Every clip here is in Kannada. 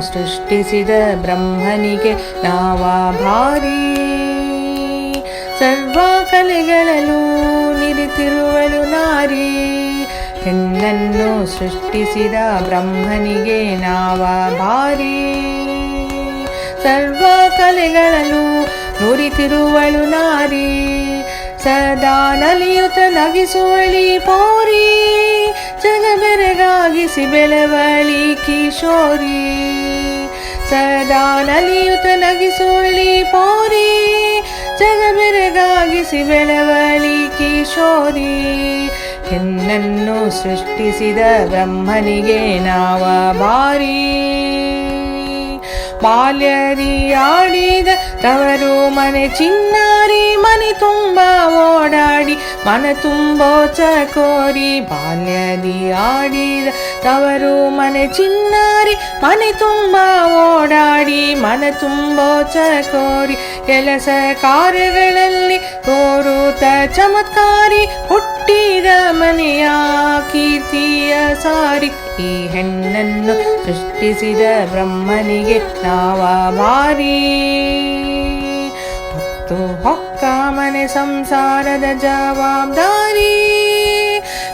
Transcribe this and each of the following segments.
ಸೃಷ್ಟಿಸಿದ ಬ್ರಹ್ಮನಿಗೆ ನಾವ ಭಾರಿ. ಸರ್ವ ಕಲೆಗಳಲ್ಲೂ ನಿರಿತಿರುವಳು ನಾರಿ. ಹೆಣ್ಣನ್ನು ಸೃಷ್ಟಿಸಿದ ಬ್ರಹ್ಮನಿಗೆ ನಾವ ಭಾರಿ. ಸರ್ವ ಕಲೆಗಳಲ್ಲೂ ನುರಿತಿರುವಳು ನಾರಿ. ಸದಾ ನಲಿಯುತ ನಗಿಸುವಳಿ ಪೋರಿ. ಜಗ ಬೆರಗಾಗಿಸಿ ಬೆಳವಳಿ ಕಿಶೋರಿ, ಸದಾ ನಲಿಯುತ ನಗಿಸೋಳಿ ಪೋರಿ ಜಗ ಬೆರಗಾಗಿಸಿ ಬೆಳವಳಿ ಕಿಶೋರಿ. ಹೆಣ್ಣನ್ನು ಸೃಷ್ಟಿಸಿದ ಬ್ರಹ್ಮನಿಗೆ ನಾವ ಬಾರಿ ಬಾಲ್ಯರಿ ಆಡಿದ ತವರು ಮನೆ ಚಿನ್ನಾರಿ ಮನೆ ತುಂಬ ಮನ ತುಂಬೋ ಚಕೋರಿ, ಬಾಲ್ಯದಿ ಆಡಿದ ತವರು ಮನೆ ಚಿನ್ನಾರಿ, ಮನೆ ತುಂಬ ಓಡಾಡಿ ಮನ ತುಂಬೋ ಚಕೋರಿ. ಕೆಲಸ ಕಾರ್ಯಗಳಲ್ಲಿ ತೋರುತ ಚಮತ್ಕಾರಿ ಹುಟ್ಟಿದ ಮನೆಯ ಕೀರ್ತಿಯ ಸಾರಿ. ಈ ಹೆಣ್ಣನ್ನು ಸೃಷ್ಟಿಸಿದ ಬ್ರಹ್ಮನಿಗೆ ನಾವ ಭಾರಿ ಹೊತ್ತು ಹೊಕ್ಕ ಮನೆ ಸಂಸಾರದ ಜವಾಬ್ದಾರಿ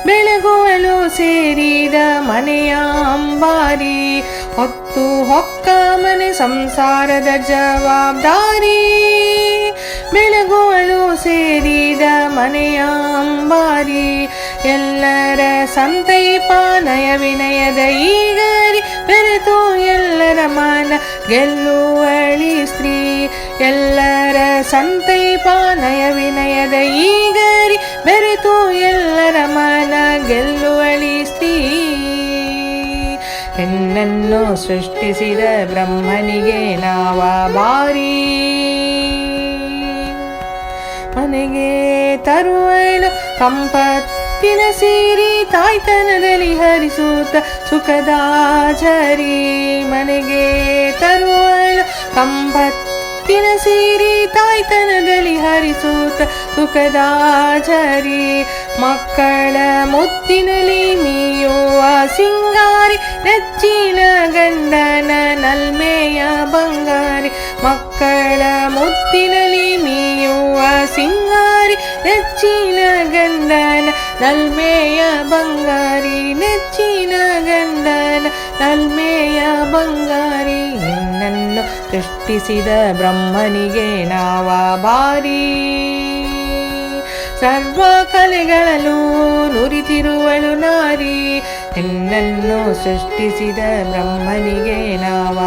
ಬೆಳಗುವಲು ಸೇರಿದ ಮನೆಯ ಅಂಬಾರಿ, ಹೊತ್ತು ಹೊಕ್ಕ ಮನೆ ಸಂಸಾರದ ಜವಾಬ್ದಾರಿ, ಬೆಳಗುವಲು ಸೇರಿದ ಮನೆಯ ಅಂಬಾರಿ, ಎಲ್ಲರ ಸಂತೈಪ ನಯ ವಿನಯದ ಈಗರಿ ಬೆರೆತು ಎಲ್ಲರ ಮಾನ ಗೆಲ್ಲುವಳಿ ಸ್ತ್ರೀ. ಎಲ್ಲರ ಸಂತೈ ಪಾನಯ ವಿನಯದ ಈಗರಿ ಬೆರೆತು ಎಲ್ಲರ ಮಾನ ಗೆಲ್ಲುವಳಿ ಸ್ತ್ರೀ. ಹೆಣ್ಣನ್ನು ಸೃಷ್ಟಿಸಿದ ಬ್ರಹ್ಮನಿಗೆ ನಾವ ಬಾರಿ ಮನೆಗೆ ತರುವಳು ಸಂಪತ್ತಿನ ಸೀರಿ ತಾಯ್ತನದಲ್ಲಿ ಹರಿಸುತ್ತ ಸುಖದ ಝರಿ ಮನೆಗೆ ತರುವಳು. ಕಂಬತ್ತಿನ ಸೀರಿ ತಾಯ್ತನದಲ್ಲಿ ಹರಿಸುತ್ತ ಸುಖದ ಝರಿ ಮಕ್ಕಳ ಮುತ್ತಿನಲ್ಲಿ ಮೀಯುವ ಸಿಂಗಾರಿ, ನೆಚ್ಚಿನ ಗಂಡನ ನಲ್ಮೆಯ ಬಂಗಾರಿ. ಮಕ್ಕಳ ಮುತ್ತಿನಲ್ಲಿ ಮೀಯುವ ಸಿಂಗಾರಿ ನೆಚ್ಚಿನ ಗಂಡನ, ನಲ್ಮೆಯ ಬಂಗಾರಿ, ನೆಚ್ಚಿನ ಗಂಡನ, ನಲ್ಮೆಯ ಬಂಗಾರಿ. ನಿನ್ನನ್ನು ಸೃಷ್ಟಿಸಿದ ಬ್ರಹ್ಮನಿಗೆ ನಾವ ಬಾರಿ ಸರ್ವ ಕಲೆಗಳಲ್ಲೂ ನುರಿತಿರುವಳು ನಾರಿ. ನಿನ್ನನ್ನು ಸೃಷ್ಟಿಸಿದ ಬ್ರಹ್ಮನಿಗೆ ನಾವ